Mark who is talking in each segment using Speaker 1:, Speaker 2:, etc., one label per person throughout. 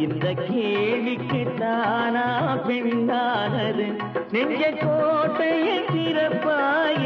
Speaker 1: இந்த கேள்விக்கு தானா பெண்ணானது நெஞ்ச கோட்டையை திறப்பாய்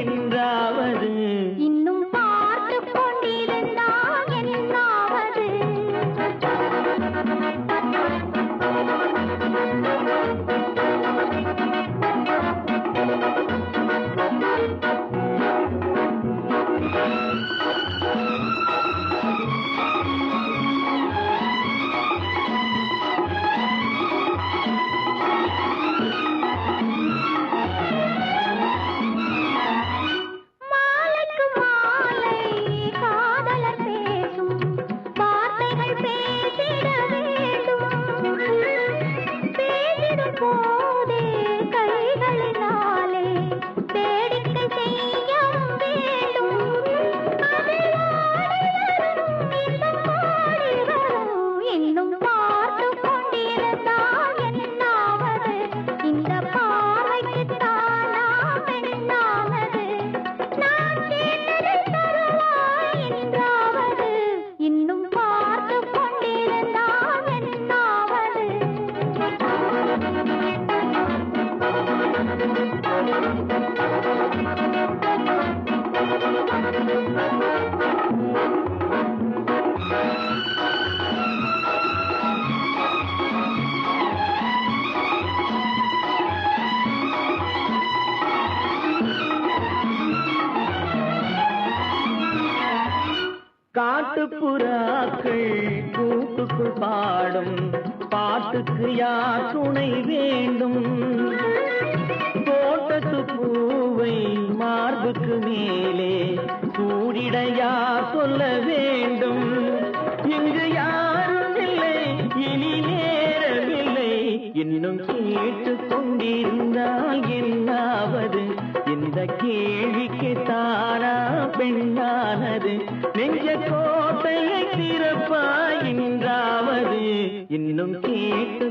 Speaker 1: காட்டுப்புறாக்கள் கூட்டுக்குள் பாடும் பாட்டுக்கு யார் துணை வேண்டும்? தோட்டத்து பூவை மார்புக்கு மேலே சூடிட யார் சொல்ல வேண்டும்? இங்கு யாரும் இல்லை இனி நேரமில்லை இன்னும் கேட்டுக் கொண்டிருந்தால் என்னாவது? இந்த கேள்வி பெண்ணானது நெஞ்ச கோட்டையை திறப்பாய் என்றாவது இன்னும் கேட்டு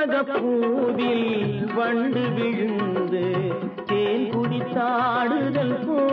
Speaker 1: செண்பக பூவில் வண்டு விழுந்து தேன் குடித்தாடுதல் போ